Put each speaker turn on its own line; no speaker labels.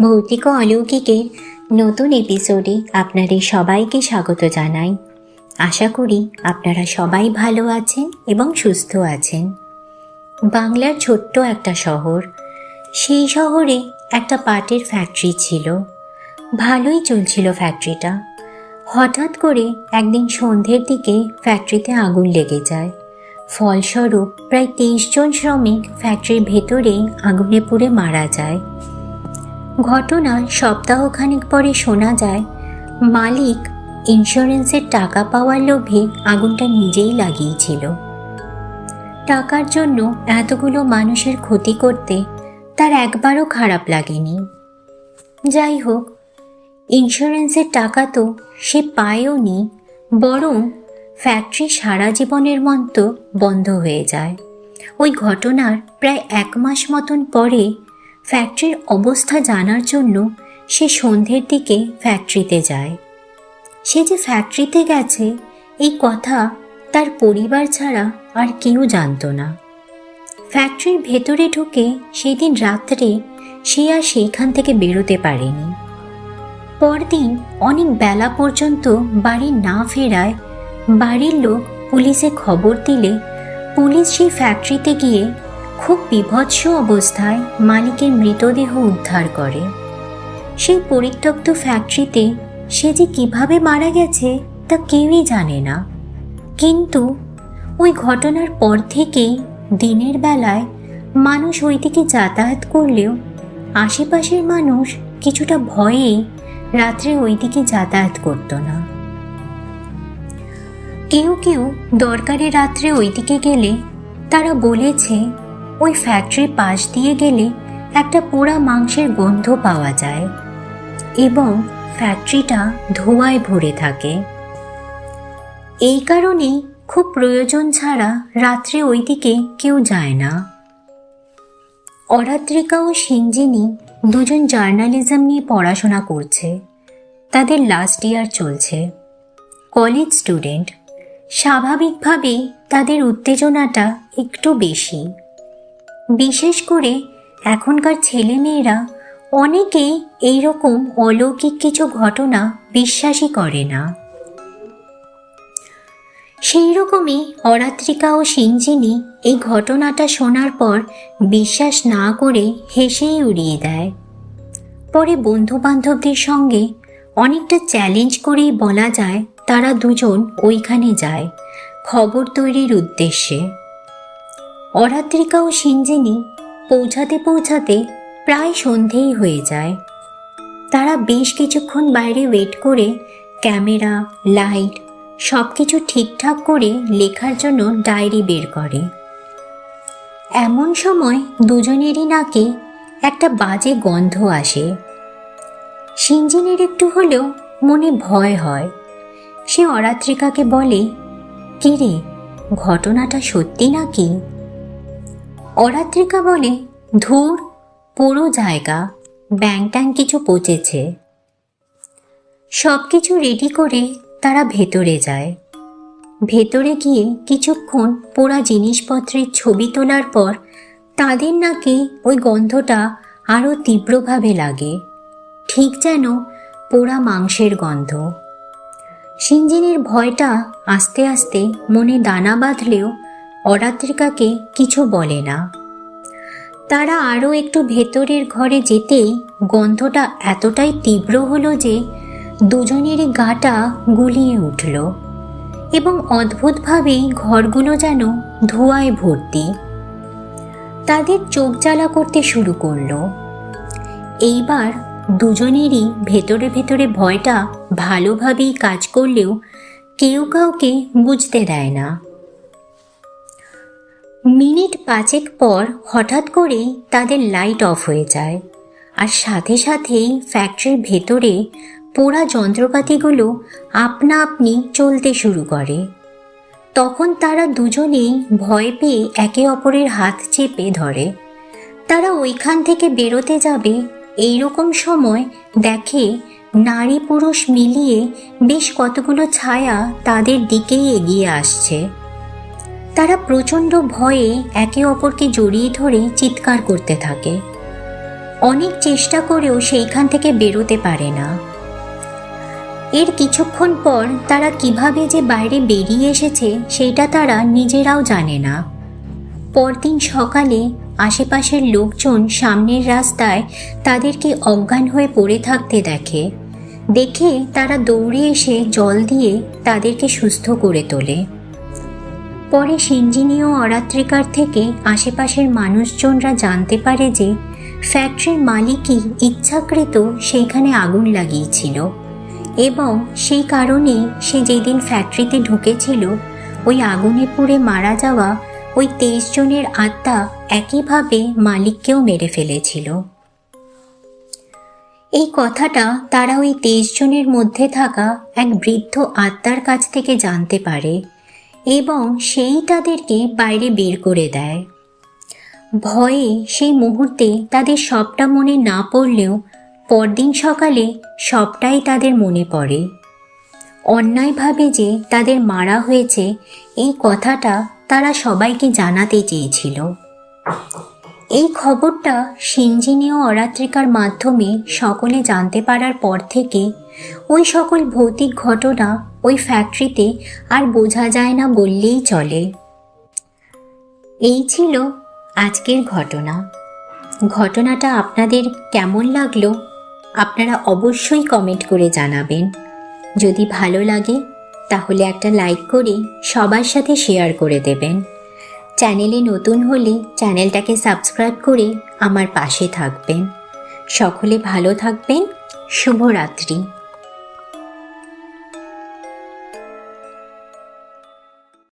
ভৌতিক অলৌকিকের নতুন এপিসোডে আপনাদের সবাইকে স্বাগত জানাই। আশা করি আপনারা সবাই ভালো আছেন এবং সুস্থ আছেন। বাংলার ছোট্ট একটা শহর, সেই শহরে একটা পাটের ফ্যাক্টরি ছিল। ভালোই চলছিল ফ্যাক্টরিটা হঠাৎ করে একদিন সন্ধ্যের দিকে ফ্যাক্টরিতে আগুন লেগে যায়। ফলস্বরূপ প্রায় তেইশ জন শ্রমিক ফ্যাক্টরির ভেতরেই আগুনে পুড়ে মারা যায়। ঘটনার সপ্তাহখানেক পরে শোনা যায়, মালিক ইন্স্যুরেন্সের টাকা পাওয়ার লোভে আগুনটা নিজেই লাগিয়েছিল। টাকার জন্য এতগুলো মানুষের ক্ষতি করতে তার একবারও খারাপ লাগেনি। যাই হোক, ইন্স্যুরেন্সের টাকা তো সে পায়ও নি, বরং ফ্যাক্টরি সারা জীবনের মতো বন্ধ হয়ে যায়। ওই ঘটনার প্রায় এক মাস মতন পরে ফ্যাক্টরির অবস্থা জানার জন্য সে সন্ধ্যের দিকে ফ্যাক্টরিতে যায়। সে যে ফ্যাক্টরিতে গেছে, এই কথা তার পরিবার ছাড়া আর কেউ জানতো না। ফ্যাক্টরির ভেতরে ঢুকে সেদিন রাত্রে সে আর সেইখান থেকে বেরোতে পারেনি। পরদিন অনেক বেলা পর্যন্ত বাড়ি না ফেরায় বাড়ির লোক পুলিশে খবর দিলে পুলিশ সেই ফ্যাক্টরিতে গিয়ে খুব বিভৎস অবস্থায় মালিকের মৃতদেহ উদ্ধার করে। সেই পরিত্যক্ত ফ্যাক্টরিতে সে যে কীভাবে মারা গেছে তা কেউই জানে না। কিন্তু ওই ঘটনার পর থেকেই দিনের বেলায় মানুষ ওই দিকে যাতায়াত করলেও আশেপাশের মানুষ কিছুটা ভয়ে রাত্রে ওই দিকে যাতায়াত করতো না। কেউ কেউ দরকারে রাত্রে ওইদিকে গেলে তারা বলেছে ওই ফ্যাক্টরির পাশ দিয়ে গেলে একটা পোড়া মাংসের গন্ধ পাওয়া যায় এবং ফ্যাক্টরিটা ধোঁয়ায় ভরে থাকে। এই কারণেই খুব প্রয়োজন ছাড়া রাত্রে ওইদিকে কেউ যায় না। অরাত্রিকা ও সিঞ্জিনী দুজন জার্নালিজম নিয়ে পড়াশোনা করছে। তাদের লাস্ট ইয়ার চলছে। কলেজ স্টুডেন্ট স্বাভাবিকভাবেই তাদের উত্তেজনাটা একটু বেশি। বিশেষ করে এখনকার ছেলেমেয়েরা অনেকেই এইরকম অলৌকিক কিছু ঘটনা বিশ্বাসই করে না। সেই রকমই অরাত্রিকা ও সিঞ্জিনী এই ঘটনাটা শোনার পর বিশ্বাস না করে হেসেই উড়িয়ে দেয়। পরে বন্ধু বান্ধবদের সঙ্গে অনেকটা চ্যালেঞ্জ করেই বলা যায় তারা দুজন ওইখানে যায়, খবর তৈরির উদ্দেশ্যে। অরাত্রিকা ও সিঞ্জিনী পৌঁছাতে পৌঁছাতে প্রায় সন্ধেই হয়ে যায়। তারা বেশ কিছুক্ষণ বাইরে ওয়েট করে ক্যামেরা লাইট সব কিছু ঠিকঠাক করে লেখার জন্য ডায়েরি বের করে। এমন সময় দুজনেরই নাকে একটা বাজে গন্ধ আসে। সিঞ্জিনের একটু হলেও মনে ভয় হয়। সে অরাত্রিকাকে বলে, কিরে, ঘটনাটা সত্যি নাকি? অরাত্রিকা বলে, ধুর, পুরো জায়গা, ব্যাং ট্যাং কিছু পচেছে। সব কিছু রেডি করে তারা ভেতরে যায়। ভেতরে গিয়ে কিছুক্ষণ পোড়া জিনিসপত্রের ছবি তোলার পর তাদের নাকি ওই গন্ধটা আরও তীব্রভাবে লাগে। ঠিক যেন পোড়া মাংসের গন্ধ। সিঞ্জিনের ভয়টা আস্তে আস্তে মনে দানা বাঁধলেও অরাত্রিকাকে কিছু বলে না। তারা আরও একটু ভেতরের ঘরে যেতেই গন্ধটা এতটাই তীব্র হলো যে দুজনেরই গাটা গুলিয়ে উঠল এবং অদ্ভুতভাবেই ঘরগুলো যেন ধোঁয়ায় ভর্তি। তাদের চোখ জ্বালা করতে শুরু করল। এইবার দুজনেরই ভেতরে ভেতরে ভয়টা ভালোভাবেই কাজ করলেও কেউ কাউকে বুঝতে দেয় না। মিনিট পাঁচেক পর হঠাৎ করেই তাদের লাইট অফ হয়ে যায়। আর সাথে সাথেই ফ্যাক্টরির ভেতরে পোড়া যন্ত্রপাতিগুলো আপনা আপনি চলতে শুরু করে। তখন তারা দুজনেই ভয় পেয়ে একে অপরের হাত চেপে ধরে। তারা ওইখান থেকে বেরোতে যাবে এই রকম সময় দেখে নারী পুরুষ মিলিয়ে বেশ কতগুলো ছায়া তাদের দিকেই এগিয়ে আসছে। তারা প্রচণ্ড ভয়ে একে অপরকে জড়িয়ে ধরে চিৎকার করতে থাকে। অনেক চেষ্টা করেও সেইখান থেকে বেরোতে পারে না। এর কিছুক্ষণ পর তারা কীভাবে যে বাইরে বেরিয়ে এসেছে সেটা তারা নিজেরাও জানে না। পরদিন সকালে আশেপাশের লোকজন সামনের রাস্তায় তাদেরকে অজ্ঞান হয়ে পড়ে থাকতে দেখে। দেখে তারা দৌড়ে এসে জল দিয়ে তাদেরকে সুস্থ করে তোলে। পরে সিঞ্জিনীয় অরাত্রিকার থেকে আশেপাশের মানুষজনরা জানতে পারে যে ফ্যাক্টরির মালিকই ইচ্ছাকৃত সেইখানে আগুন লাগিয়েছিল। এবং সেই কারণে সে যেদিন ফ্যাক্টরিতে ঢুকেছিল, ওই আগুনে পুড়ে মারা যাওয়া ওই তেইশ জনের আত্মা একইভাবে মালিককেও মেরে ফেলেছিল। এই কথাটা তারা ওই তেইশ জনের মধ্যে থাকা এক বৃদ্ধ আত্মার কাছ থেকে জানতে পারে। এবং সেই তাদেরকে বাইরে বের করে দেয়। ভয়ে সেই মুহূর্তে তাদের সবটা মনে না পড়লেও পরদিন সকালে সবটাই তাদের মনে পড়ে। অন্যায়ভাবে যে তাদের মারা হয়েছে, এই কথাটা তারা সবাইকে জানাতে চেয়েছিল। এই খবরটা সিঞ্জিনীয় অরাত্রিকার মাধ্যমে সকলে জানতে পারার পর থেকে ওই সকল ভৌতিক ঘটনা ওই ফ্যাক্টরিতে আর বোঝা যায় না বললেই চলে। এই ছিল আজকের ঘটনা। ঘটনাটা আপনাদের কেমন লাগল, আপনারা অবশ্যই কমেন্ট করে জানাবেন। যদি ভালো লাগে, তাহলে একটা লাইক করে সবার সাথে শেয়ার করে দেবেন। চ্যানেলে নতুন হলে চ্যানেলটাকে সাবস্ক্রাইব করে আমার পাশে থাকবেন। সকলে ভালো থাকবেন। শুভরাত্রি।